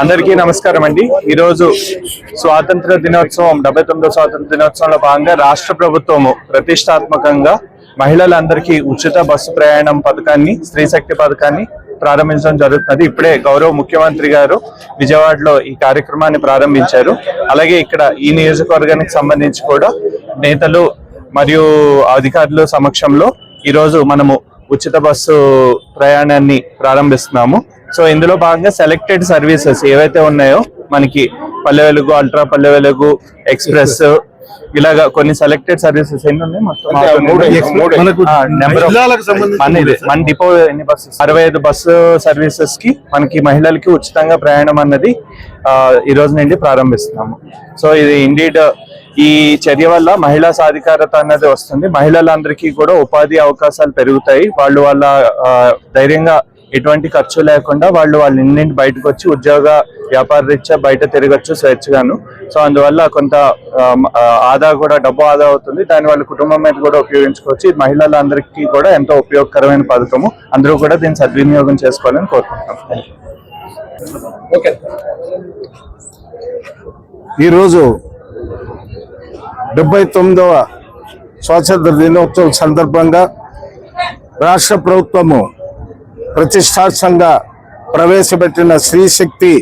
అందరికీ నమస్కారం అండి. ఈరోజు స్వాతంత్ర దినోత్సవం డెబ్బై తొమ్మిదో స్వాతంత్ర దినోత్సవంలో భాగంగా రాష్ట్ర ప్రభుత్వము ప్రతిష్టాత్మకంగా మహిళలందరికీ ఉచిత బస్సు ప్రయాణం పథకాన్ని స్త్రీ శక్తి పథకాన్ని ప్రారంభించడం జరుగుతున్నది. ఇప్పుడే గౌరవ ముఖ్యమంత్రి గారు విజయవాడలో ఈ కార్యక్రమాన్ని ప్రారంభించారు. అలాగే ఇక్కడ ఈ నియోజకవర్గానికి సంబంధించి కూడా నేతలు మరియు అధికారుల సమక్షంలో ఈరోజు మనము ఉచిత బస్సు ప్రయాణాన్ని ప్రారంభిస్తున్నాము. సో ఇందులో భాగంగా సెలెక్టెడ్ సర్వీసెస్ ఏవైతే ఉన్నాయో మనకి పల్లె వెలుగు అల్ట్రా పల్లె వెలుగు ఎక్స్ప్రెస్ ఇలాగా కొన్ని సెలెక్టెడ్ సర్వీసెస్ ఎన్ని ఉన్నాయి? మొత్తం మన ఇది. మన డిపో ఎన్ని బస్సెస్ అరవై ఐదు బస్సు సర్వీసెస్కి మనకి మహిళలకి ఉచితంగా ప్రయాణం అన్నది ఈ రోజు నుండి ప్రారంభిస్తున్నాము. సో ఇది ఇండీడ్ ఈ చర్య వల్ల మహిళా సాధికారత అన్నది వస్తుంది. మహిళలందరికీ కూడా ఉపాధి అవకాశాలు పెరుగుతాయి. వాళ్ళు వాళ్ళ ధైర్యంగా ఎటువంటి ఖర్చు లేకుండా వాళ్ళు వాళ్ళ ఇంటి నుండి బయటకు వచ్చి ఉద్యోగ వ్యాపార రీత్యా బయట తిరగచ్చు స్వేచ్ఛగాను. సో అందువల్ల కొంత ఆదా కూడా డబ్బు ఆదా అవుతుంది. దాని వాళ్ళ కుటుంబం మీద కూడా ఉపయోగించుకోవచ్చు. ఇది మహిళలందరికీ కూడా ఎంతో ఉపయోగకరమైన పథకము. అందరూ కూడా దీన్ని సద్వినియోగం చేసుకోవాలని కోరుకుంటున్నాం. ఈరోజు డెబ్బై తొమ్మిదవ స్వాతంత్ర దినోత్సవం సందర్భంగా రాష్ట్ర ప్రభుత్వము ప్రతిష్టాత్సంగా ప్రవేశపెట్టిన శ్రీశక్తి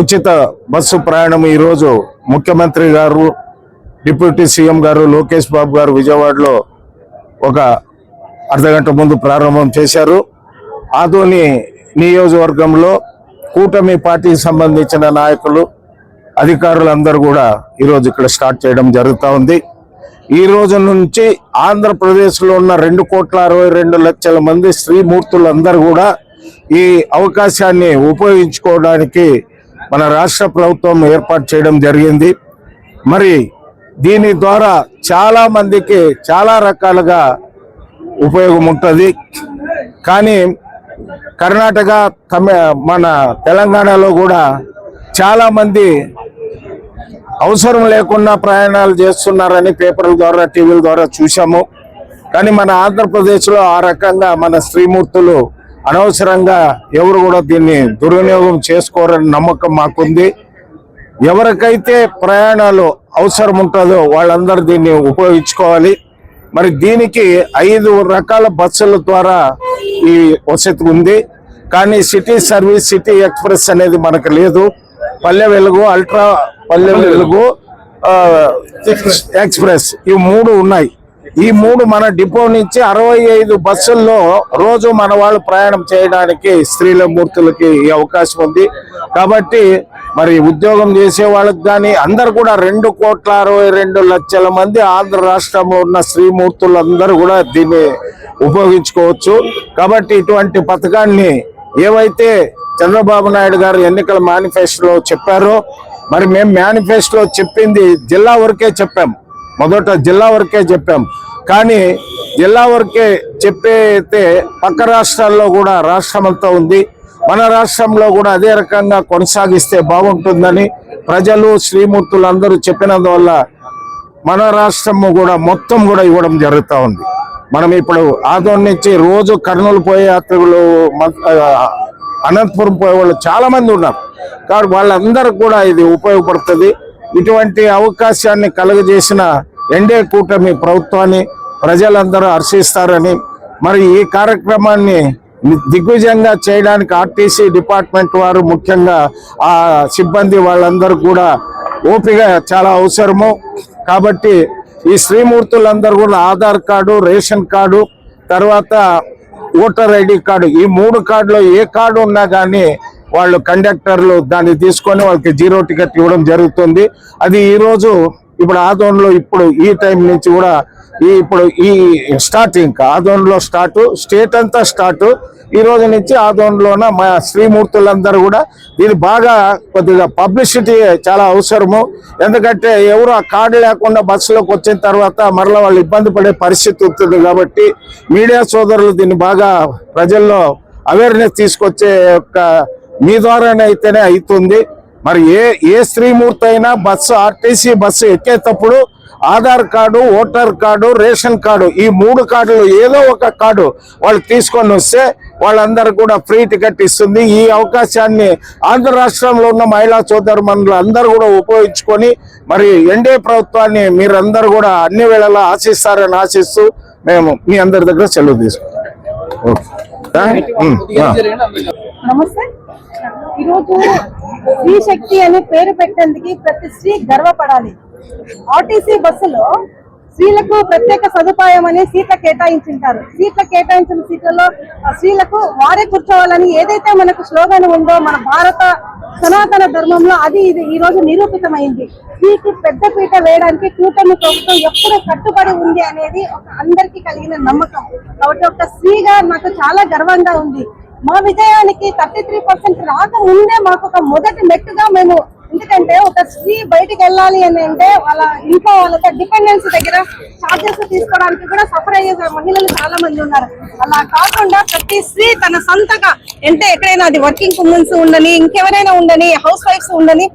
ఉచిత బస్సు ప్రయాణం ఈరోజు ముఖ్యమంత్రి గారు డిప్యూటీ సీఎం గారు లోకేష్ బాబు గారు విజయవాడలో ఒక అర్ధగంట ముందు ప్రారంభం చేశారు. ఆదోని నియోజకవర్గంలో కూటమి పార్టీకి సంబంధించిన నాయకులు అధికారులందరూ కూడా ఈరోజు ఇక్కడ స్టార్ట్ చేయడం జరుగుతూ ఉంది. ఈ రోజు నుంచి ఆంధ్రప్రదేశ్లో ఉన్న రెండు కోట్ల అరవై రెండు లక్షల మంది స్త్రీమూర్తులందరూ కూడా ఈ అవకాశాన్ని ఉపయోగించుకోవడానికి మన రాష్ట్ర ప్రభుత్వం ఏర్పాటు చేయడం జరిగింది. మరి దీని ద్వారా చాలా మందికి చాలా రకాలుగా ఉపయోగం ఉంటుంది. కానీ కర్ణాటక తమి మన తెలంగాణలో కూడా చాలామంది అవసరం లేకుండా ప్రయాణాలు చేస్తున్నారని పేపర్ల ద్వారా టీవీల ద్వారా చూసాము కానీ మన ఆంధ్రప్రదేశ్లో ఆ రకంగా మన శ్రీమూర్తులు అనవసరంగా ఎవరు కూడా దీన్ని దుర్వినియోగం చేసుకోరని నమ్మకం మాకుంది. ఎవరికైతే ప్రయాణాలు అవసరం ఉంటుందో వాళ్ళందరూ దీన్ని ఉపయోగించుకోవాలి. మరి దీనికి ఐదు రకాల బస్సుల ద్వారా ఈ వసతి ఉంది. కానీ సిటీ సర్వీస్ సిటీ ఎక్స్ప్రెస్ అనేది మనకు లేదు. పల్లె వెలుగు అల్ట్రా పల్లె వెలుగు ఆ, ఎక్స్ప్రెస్. ఈ మూడు ఉన్నాయి. ఈ మూడు మన డిపో నుంచి అరవై ఐదు బస్సుల్లో రోజు మన వాళ్ళు ప్రయాణం చేయడానికి స్త్రీల మూర్తులకి ఈ అవకాశం ఉంది. కాబట్టి మరి ఉద్యోగం చేసే వాళ్ళకి కానీ అందరు కూడా రెండు కోట్ల అరవై రెండు లక్షల మంది ఆంధ్ర రాష్ట్రంలో ఉన్న స్త్రీమూర్తులు అందరూ కూడా దీన్ని ఉపయోగించుకోవచ్చు. కాబట్టి ఇటువంటి పథకాన్ని ఏవైతే చంద్రబాబు నాయుడు గారు ఎన్నికల మేనిఫెస్టోలో చెప్పారో మరి మేము మేనిఫెస్టో చెప్పింది జిల్లా వరకే చెప్పాం. మొదట జిల్లా వరకే చెప్పాం. కానీ జిల్లా వరకే చెప్పేతే పక్క రాష్ట్రాల్లో కూడా రాష్ట్రం అంతా ఉంది. మన రాష్ట్రంలో కూడా అదే రకంగా కొనసాగిస్తే బాగుంటుందని ప్రజలు శ్రీమూర్తులు అందరూ చెప్పినందువల్ల మన రాష్ట్రము కూడా మొత్తం కూడా ఇవ్వడం జరుగుతూ ఉంది. మనం ఇప్పుడు ఆదోన్ నుంచి రోజు కర్నూలు పోయే యాత్రికులు మ- అనంతపురం పోయే వాళ్ళు చాలామంది ఉన్నారు. కాబట్టి వాళ్ళందరూ కూడా ఇది ఉపయోగపడుతుంది. ఇటువంటి అవకాశాన్ని కలుగజేసిన ఎన్డీఏ కూటమి ప్రభుత్వాన్ని ప్రజలందరూ హర్షిస్తారని మరి ఈ కార్యక్రమాన్ని దిగ్విజయంగా చేయడానికి ఆర్టీసీ డిపార్ట్మెంట్ వారు ముఖ్యంగా ఆ సిబ్బంది వాళ్ళందరూ కూడా ఓపిక చాలా అవసరము. కాబట్టి ఈ శ్రీమూర్తులందరూ కూడా ఆధార్ కార్డు రేషన్ కార్డు తర్వాత ఓటర్ ఐడి కార్డు ఈ మూడు కార్డులో ఏ కార్డు ఉన్నా కానీ వాళ్ళు కండక్టర్లు దాన్ని తీసుకొని వాళ్ళకి జీరో టికెట్ ఇవ్వడం జరుగుతుంది. అది ఈ రోజు ఇప్పుడు ఆదోన్లో ఇప్పుడు ఈ టైం నుంచి కూడా ఈ ఇప్పుడు ఈ స్టార్ట్ ఇంకా ఆదోన్లో స్టార్ట్ స్టేట్ అంతా స్టార్ట్. ఈ రోజు నుంచి ఆదోన్లోన మా శ్రీమూర్తులందరూ కూడా దీన్ని బాగా కొద్దిగా పబ్లిసిటీ చాలా అవసరము. ఎందుకంటే ఎవరు ఆ కార్డు లేకుండా బస్సులోకి వచ్చిన తర్వాత మరలా వాళ్ళు ఇబ్బంది పడే పరిస్థితి ఉంటుంది కాబట్టి మీడియా సోదరులు దీన్ని బాగా ప్రజల్లో అవేర్నెస్ తీసుకొచ్చే యొక్క మీ ద్వారానే అయితేనే అవుతుంది. మరి ఏ ఏ స్త్రీమూర్తి అయినా బస్సు ఆర్టీసీ బస్సు ఎక్కేటప్పుడు Aadhaar card voter card ration card ఈ మూడు కార్డులు ఏదో ఒక కార్డు వాళ్ళు తీసుకొని వస్తే వాళ్ళందరూ కూడా ఫ్రీ టికెట్ ఇస్తుంది. ఈ అవకాశాన్ని ఆంధ్ర రాష్ట్రంలో ఉన్న మహిళా సోదరుమణులు అందరూ కూడా ఉపయోగించుకొని మరి ఎన్డీఏ ప్రభుత్వాన్ని మీరందరూ కూడా అన్ని వేళలా ఆశిస్తారని ఆశిస్తూ మేము మీ అందరి దగ్గర సెలవు తీసుకుంటాం. ఓకే. నమస్తే. ఈరోజు స్త్రీ శక్తి అనే పేరు పెట్టేందుకు ప్రతి స్త్రీ గర్వపడాలి. ఆర్టీసీ బస్సులో స్త్రీలకు ప్రత్యేక సదుపాయం అని సీట్లు కేటాయించింటారు. సీట్ల కేటాయించిన సీట్లలో స్త్రీలకు వారే కూర్చోవాలని ఏదైతే మనకు స్లోగన్ ఉందో మన భారత సనాతన ధర్మంలో అది ఇది ఈ రోజు నిరూపితమైంది. స్త్రీకి పెద్ద పీట వేయడానికి కూటమి ప్రభుత్వం ఎప్పుడు కట్టుబడి ఉంది అనేది ఒక అందరికీ కలిగిన నమ్మకం. కాబట్టి ఒక స్త్రీగా నాకు చాలా గర్వంగా ఉంది. మా విజయానికి థర్టీ త్రీ పర్సెంట్ రాకముందే మాకు ఒక మొదటి మెట్టుగా మేము ఎందుకంటే ఒక స్త్రీ బయటికి వెళ్ళాలి అని అంటే వాళ్ళ ఇంట్లో వాళ్ళతో డిపెండెన్స్ దగ్గర చార్జెస్ తీసుకోవడానికి కూడా సఫర్ అయ్యే మహిళలు చాలా మంది ఉన్నారు. అలా కాకుండా ప్రతి స్త్రీ తన సొంతగా అంటే ఎక్కడైనా అది వర్కింగ్ ఉమెన్స్ ఉండని ఇంకెవరైనా ఉండని హౌస్ వైఫ్స్ ఉండని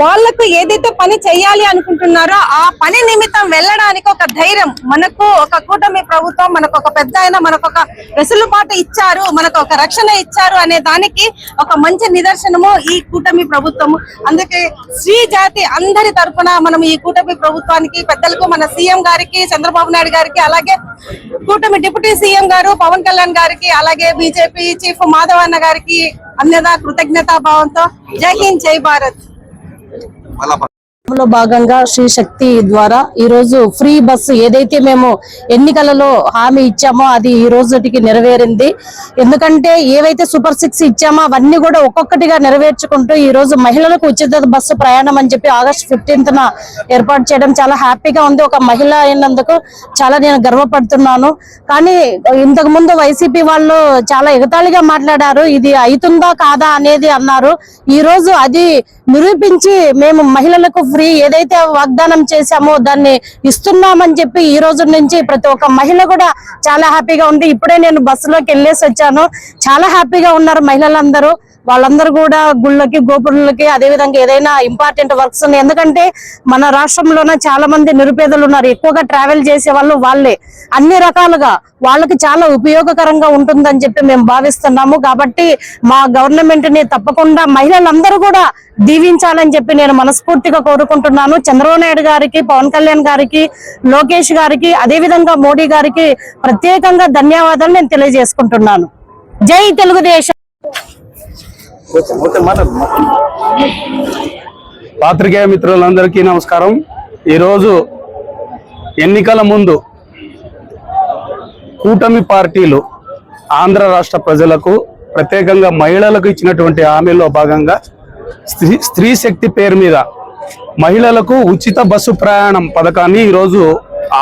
వాళ్ళకు ఏదైతే పని చేయాలి అనుకుంటున్నారో ఆ పని నిమిత్తం వెళ్ళడానికి ఒక ధైర్యం. మనకు ఒక కూటమి ప్రభుత్వం మనకు ఒక పెద్ద ఆయన మనకు ఒక వెసులుబాటు ఇచ్చారు మనకు ఒక రక్షణ ఇచ్చారు అనే దానికి ఒక మంచి నిదర్శనము ఈ కూటమి ప్రభుత్వము. అందుకే శ్రీ జాతి అందరి తరఫున మనం ఈ కూటమి ప్రభుత్వానికి పెద్దలకు మన సీఎం గారికి చంద్రబాబు నాయుడు గారికి అలాగే కూటమి డిప్యూటీ సీఎం గారు పవన్ కళ్యాణ్ గారికి అలాగే బీజేపీ చీఫ్ మాధవన్న గారికి అన్యదా కృతజ్ఞతా భావంతో జై హింద్ జై భారత్. లో భాగంగా శ్రీ శక్తి ద్వారా ఈ రోజు ఫ్రీ బస్సు ఏదైతే మేము ఎన్నికలలో హామీ ఇచ్చామో అది ఈ రోజుకి నెరవేరింది. ఎందుకంటే ఏవైతే సూపర్ సిక్స్ ఇచ్చామో అవన్నీ కూడా ఒక్కొక్కటిగా నెరవేర్చుకుంటూ ఈ రోజు మహిళలకు ఉచిత బస్సు ప్రయాణం అని చెప్పి ఆగస్ట్ ఫిఫ్టీన్త్ న ఏర్పాటు చేయడం చాలా హ్యాపీగా ఉంది. ఒక మహిళ అయినందుకు చాలా నేను గర్వపడుతున్నాను. కానీ ఇంతకు ముందు వైసీపీ వాళ్ళు చాలా ఎగతాళిగా మాట్లాడారు. ఇది అవుతుందా కాదా అనేది అన్నారు. ఈ రోజు అది నిరూపించి మేము మహిళలకు ఫ్రీ ఏదైతే వాగ్దానం చేశామో దాన్ని ఇస్తున్నామని చెప్పి ఈ రోజు నుంచి ప్రతి ఒక్క మహిళ కూడా చాలా హ్యాపీగా ఉంది. ఇప్పుడే నేను బస్సులోకి వెళ్ళేసి వచ్చాను. చాలా హ్యాపీగా ఉన్నారు మహిళలందరూ. వాళ్ళందరూ కూడా గుళ్ళకి గోపురులకి అదే విధంగా ఏదైనా ఇంపార్టెంట్ వర్క్స్ ఉన్నాయి. ఎందుకంటే మన రాష్ట్రంలోనే చాలా మంది నిరుపేదలు ఉన్నారు. ఎక్కువగా ట్రావెల్ చేసే వాళ్ళు వాళ్ళే. అన్ని రకాలుగా వాళ్ళకి చాలా ఉపయోగకరంగా ఉంటుందని చెప్పి మేము భావిస్తున్నాము. కాబట్టి మా గవర్నమెంట్ని తప్పకుండా మహిళలందరూ కూడా దీవించాలని చెప్పి నేను మనస్ఫూర్తిగా కోరుకుంటున్నాను. చంద్రబాబు నాయుడు గారికి పవన్ కళ్యాణ్ గారికి లోకేష్ గారికి అదే విధంగా మోడీ గారికి ప్రత్యేకంగా ధన్యవాదాలు నేను తెలియజేసుకుంటున్నాను. జై తెలుగుదేశం. పాత్రికేయ మిత్రులందరికీ నమస్కారం. ఈరోజు ఎన్నికల ముందు కూటమి పార్టీలు ఆంధ్ర రాష్ట్ర ప్రజలకు ప్రత్యేకంగా మహిళలకు ఇచ్చినటువంటి హామీల్లో భాగంగా స్త్రీ స్త్రీ శక్తి పేరు మీద మహిళలకు ఉచిత బస్సు ప్రయాణం పథకాన్ని ఈరోజు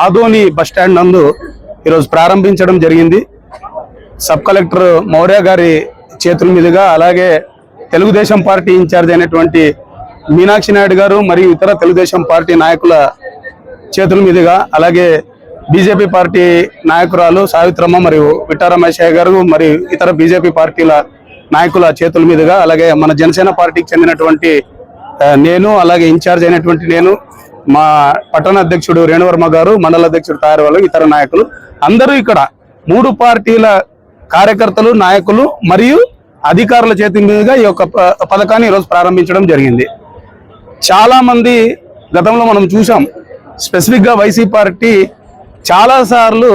ఆదోని బస్టాండ్ నందు ఈరోజు ప్రారంభించడం జరిగింది. సబ్ కలెక్టర్ మౌర్య గారి చేతుల మీదుగా అలాగే తెలుగుదేశం పార్టీ ఇన్ఛార్జ్ అయినటువంటి మీనాక్షి నాయుడు గారు మరియు ఇతర తెలుగుదేశం పార్టీ నాయకుల చేతుల మీదుగా అలాగే బీజేపీ పార్టీ నాయకురాలు సావిత్రమ్మ మరియు విట్టారమేశయ్య గారు మరియు ఇతర బీజేపీ పార్టీల నాయకుల చేతుల మీదుగా అలాగే మన జనసేన పార్టీకి చెందినటువంటి నేను అలాగే ఇన్ఛార్జ్ అయినటువంటి నేను మా పట్టణ అధ్యక్షుడు రేణువర్మ గారు మండల అధ్యక్షుడు తయారు వాళ్ళు ఇతర నాయకులు. అందరూ ఇక్కడ మూడు పార్టీల కార్యకర్తలు నాయకులు మరియు అధికారుల చేతి మీదుగా ఈ యొక్క ప- పథకాన్ని ఈరోజు ప్రారంభించడం జరిగింది. చాలామంది గతంలో మనం చూసాం స్పెసిఫిక్గా వైసీ పార్టీ చాలా సార్లు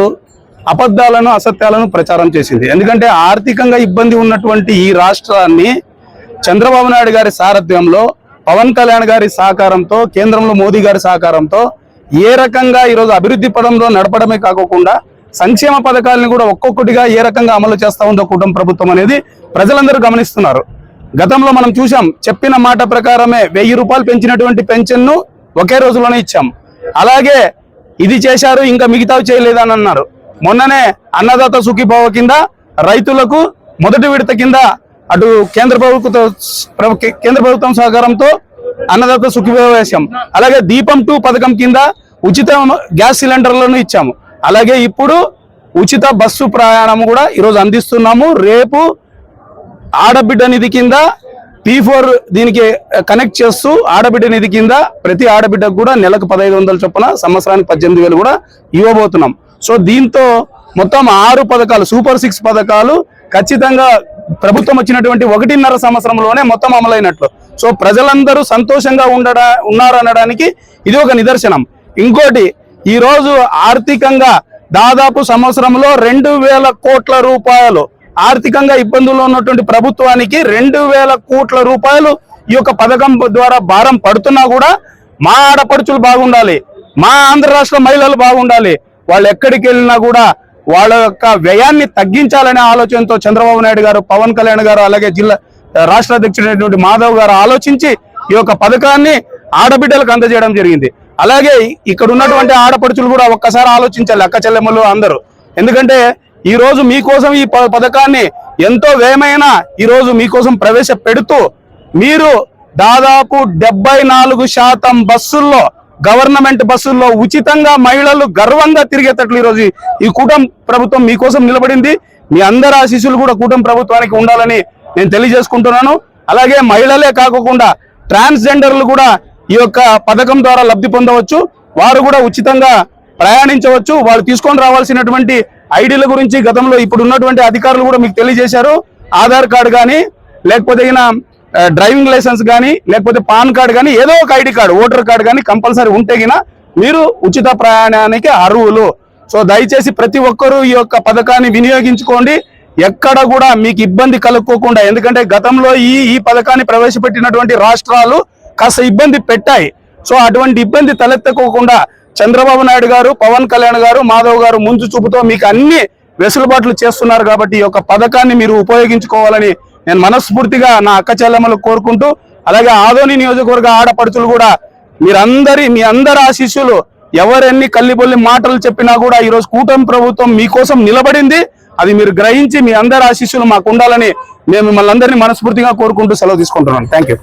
అబద్ధాలను అసత్యాలను ప్రచారం చేసింది. ఎందుకంటే ఆర్థికంగా ఇబ్బంది ఉన్నటువంటి ఈ రాష్ట్రాన్ని చంద్రబాబు నాయుడు గారి సారథ్యంలో పవన్ కళ్యాణ్ గారి సహకారంతో కేంద్రంలో మోదీ గారి సహకారంతో ఏ రకంగా ఈరోజు అభివృద్ధి పదంలో నడపడమే కాకుండా సంక్షేమ పథకాలను కూడా ఒక్కొక్కటిగా ఏ రకంగా అమలు చేస్తా ఉందో కుటుంబ ప్రభుత్వం అనేది ప్రజలందరూ గమనిస్తున్నారు. గతంలో మనం చూసాం చెప్పిన మాట ప్రకారమే వెయ్యి రూపాయలు పెంచినటువంటి పెన్షన్ను ఒకే రోజులోనే ఇచ్చాం. అలాగే ఇది చేశారు ఇంకా మిగతావి చేయలేదని అన్నారు. మొన్ననే అన్నదాత సుఖీభావ కింద రైతులకు మొదటి విడత కింద అటు కేంద్ర ప్రభుత్వం కేంద్ర ప్రభుత్వం సహకారంతో అన్నదాత సుఖీభావ వేశాం. అలాగే దీపం టూ పథకం కింద ఉచిత గ్యాస్ సిలిండర్లను ఇచ్చాము. అలాగే ఇప్పుడు ఉచిత బస్సు ప్రయాణం కూడా ఈరోజు అందిస్తున్నాము. రేపు ఆడబిడ్డ నిధి కింద పీ ఫోర్ దీనికి కనెక్ట్ చేస్తూ ఆడబిడ్డ నిధి కింద ప్రతి ఆడబిడ్డకు కూడా నెలకు పదహైదు వందల చొప్పున సంవత్సరానికి పద్దెనిమిది వేలు కూడా ఇవ్వబోతున్నాం. సో దీంతో మొత్తం ఆరు పథకాలు సూపర్ సిక్స్ పథకాలు ఖచ్చితంగా ప్రభుత్వం వచ్చినటువంటి ఒకటిన్నర సంవత్సరంలోనే మొత్తం అమలైనట్లు. సో ప్రజలందరూ సంతోషంగా ఉండడా ఉన్నారనడానికి ఇది ఒక నిదర్శనం. ఇంకోటి ఈరోజు ఆర్థికంగా దాదాపు సంవత్సరంలో రెండు వేల కోట్ల రూపాయలు ఆర్థికంగా ఇబ్బందుల్లో ఉన్నటువంటి ప్రభుత్వానికి రెండు వేల కోట్ల రూపాయలు ఈ యొక్క పథకం ద్వారా భారం పడుతున్నా కూడా మా ఆడపడుచులు బాగుండాలి మా ఆంధ్ర రాష్ట్ర మహిళలు బాగుండాలి. వాళ్ళు ఎక్కడికి వెళ్ళినా కూడా వాళ్ళ యొక్క వ్యయాన్ని తగ్గించాలనే ఆలోచనతో చంద్రబాబు నాయుడు గారు పవన్ కళ్యాణ్ గారు అలాగే జిల్లా రాష్ట్ర అధ్యక్షుడైనటువంటి మాధవ్ గారు ఆలోచించి ఈ యొక్క పథకాన్ని ఆడబిడ్డలకు అందజేయడం జరిగింది. అలాగే ఇక్కడ ఉన్నటువంటి ఆడపడుచులు కూడా ఒక్కసారి ఆలోచించాలి అక్క చెల్లెమ్మలు అందరూ. ఎందుకంటే ఈ రోజు మీకోసం ఈ ప- పథకాన్ని ఎంతో వ్యయమైన ఈరోజు మీకోసం ప్రవేశపెడుతూ మీరు దాదాపు డెబ్బై నాలుగు శాతం బస్సుల్లో గవర్నమెంట్ బస్సుల్లో ఉచితంగా మహిళలు గర్వంగా తిరిగేటట్లు ఈరోజు ఈ కూటమి ప్రభుత్వం మీకోసం నిలబడింది. మీ అందరి ఆశీస్సులు కూడా కూటమి ప్రభుత్వానికి ఉండాలని నేను తెలియజేసుకుంటున్నాను. అలాగే మహిళలే కాకుండా ట్రాన్స్జెండర్లు కూడా ఈ యొక్క పథకం ద్వారా లబ్ధి పొందవచ్చు. వారు కూడా ఉచితంగా ప్రయాణించవచ్చు. వాళ్ళు తీసుకొని రావాల్సినటువంటి ఐడీల గురించి గతంలో ఇప్పుడు ఉన్నటువంటి అధికారులు కూడా మీకు తెలియజేశారు. ఆధార్ కార్డు కానీ లేకపోతే ఈయన డ్రైవింగ్ లైసెన్స్ కానీ లేకపోతే పాన్ కార్డు కానీ ఏదో ఒక ఐడి కార్డు ఓటర్ కార్డు కానీ కంపల్సరీ ఉంటే గిన మీరు ఉచిత ప్రయాణానికి అర్హులు. సో దయచేసి ప్రతి ఒక్కరూ ఈ యొక్క పథకాన్ని వినియోగించుకోండి. ఎక్కడ కూడా మీకు ఇబ్బంది కలుక్కోకుండా ఎందుకంటే గతంలో ఈ ఈ పథకాన్ని ప్రవేశపెట్టినటువంటి రాష్ట్రాలు కాస్త ఇబ్బంది పెట్టాయి. సో అటువంటి ఇబ్బంది తలెత్తుకోకుండా చంద్రబాబు నాయుడు గారు పవన్ కళ్యాణ్ గారు మాధవ్ గారు ముందు చూపుతో మీకు అన్ని వెసులుబాట్లు చేస్తున్నారు కాబట్టి ఈ యొక్క పథకాన్ని మీరు ఉపయోగించుకోవాలని నేను మనస్ఫూర్తిగా నా అక్క చెల్లెమ్మలు కోరుకుంటూ అలాగే ఆదోని నియోజకవర్గ ఆడపడుచులు కూడా మీరందరి మీ అందరి ఆశీస్సులు ఎవరెన్ని కల్లిబొల్లి మాటలు చెప్పినా కూడా ఈరోజు కూటమి ప్రభుత్వం మీకోసం నిలబడింది. అది మీరు గ్రహించి మీ అందరి ఆశీస్సులు మాకు ఉండాలని మేము మిమ్మల్ని అందరినీ మనస్ఫూర్తిగా కోరుకుంటూ సెలవు తీసుకుంటున్నాను. Thank you